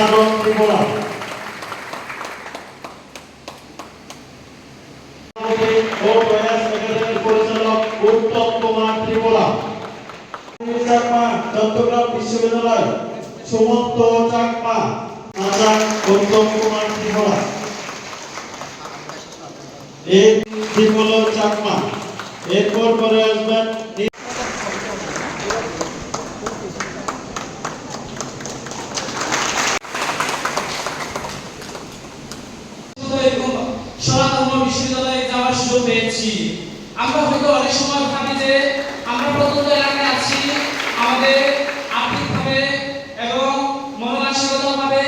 সাধন ত্রিপুরা ও ত্রিপুরা বিশ্ববিদ্যালয় সুমন্ত উত্তম কুমার ত্রিপুরা এই ত্রিপুল চাকমা এরপর পরে আসবেন এরকম সনাতন বিশ্ববিদ্যালয়ে যাওয়ার সুযোগ পেয়েছি। আমরা হয়তো অনেক সময় ভাবি যে আমরা প্রত্যন্ত এলাকায় আছি, আমাদের আর্থিকভাবে এবং মনোমানসিকতাভাবে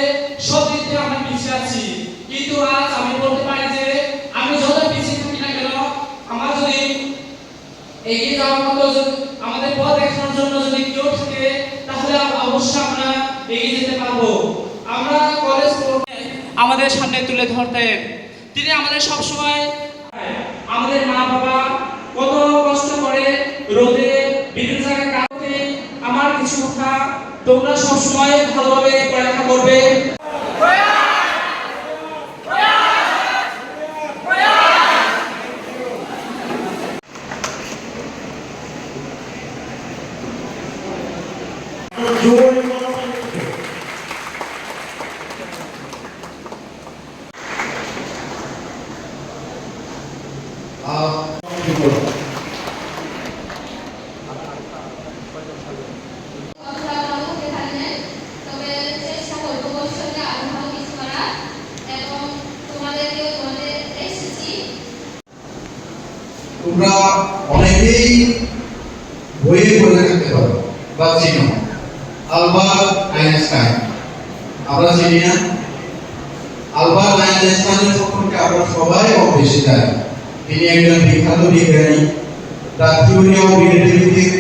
সব দিক থেকে আমরা পিছিয়ে আছি। কিন্তু আজ আমি বলতে পারি যে আমি যত পিছিয়ে থাকি না কেন, আমার যদি এগিয়ে যাওয়ার মতো আমাদের পথ দেখানোর জন্য যদি কেউ থাকে, তাহলে অবশ্যই আমরা এগিয়ে যেতে পারব। আমরা কলেজ আমাদের সামনে তুলে ধরতেন তিনি আমাদের সব সময় আমাদের মা বাবা কত কষ্ট করে রোদে বিভিন্ন জায়গায় কাটতে আমার কিছু কথা তোমরা সব সময় ভালোভাবে পড়ালেখা করবে। জোরে তোমরা অনেকেই বইয়ে পড়ে থাকতে পারো বা চিনো। Albert Einstein. আমরা চিনি না? আলবার্ট আইনস্টাইনের সম্পর্কে আমরা সবাই কম বেশি জানি তিনি একজন বিখ্যাত বিজ্ঞানী, তার থিওরি অফ রিলেটিভিটির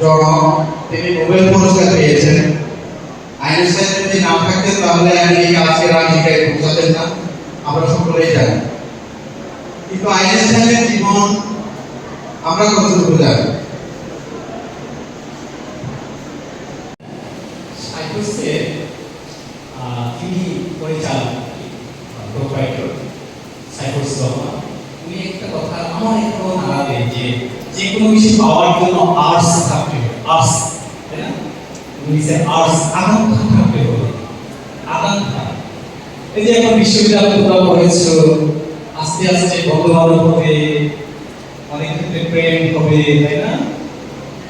জনক, তিনি নোবেল পুরস্কার পেয়েছেন। আইনস্টাইন যদি না থাকতেন তাহলে আমেরিকা আজকের আমেরিকায় পৌঁছাতেন না। আমরা সকলেই জানি। কিন্তু আইনস্টাইনের জীবন আমরা কতটুকু জানি? সাইকোসের তিনি পরিচালক প্রোপাইটর সাইকোস রহমান উনি একটা আমার এখনও নাড়া দেন যে যে কোনো কিছু পাওয়ার জন্য আর্টস থাকতে হবে আর্টস তাই না যে আর্টস আকাঙ্ক্ষা থাকতে হবে আকাঙ্ক্ষা এই যে এখন বিশ্ববিদ্যালয় তোমরা পড়েছো আস্তে আস্তে বন্ধু বান্ধব হবে অনেক ক্ষেত্রে প্রেম হবে তাই না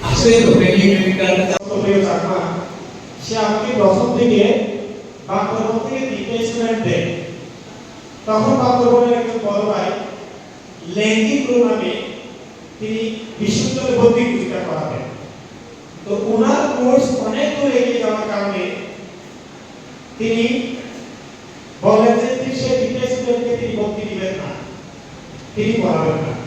আসলে তো প্রেমিক চাকমা সে আমাকে প্রথম থেকে বাক্যভবন থেকে তিনটে স্টুডেন্ট দেয় তখন বাক্যভবনের একজন বড় ভাই ল্যাঙ্গি প্রোগ্রামে তিনি বিশ্ববিদ্যালয়ে ভর্তি চেষ্টা করাবেন তো ওনার কোর্স অনেক দূর এগিয়ে যাওয়ার কারণে তিনি বলেন যে সে স্টুডেন্টকে তিনি ভর্তি দিবেন না। তিনি পড়াবেন না।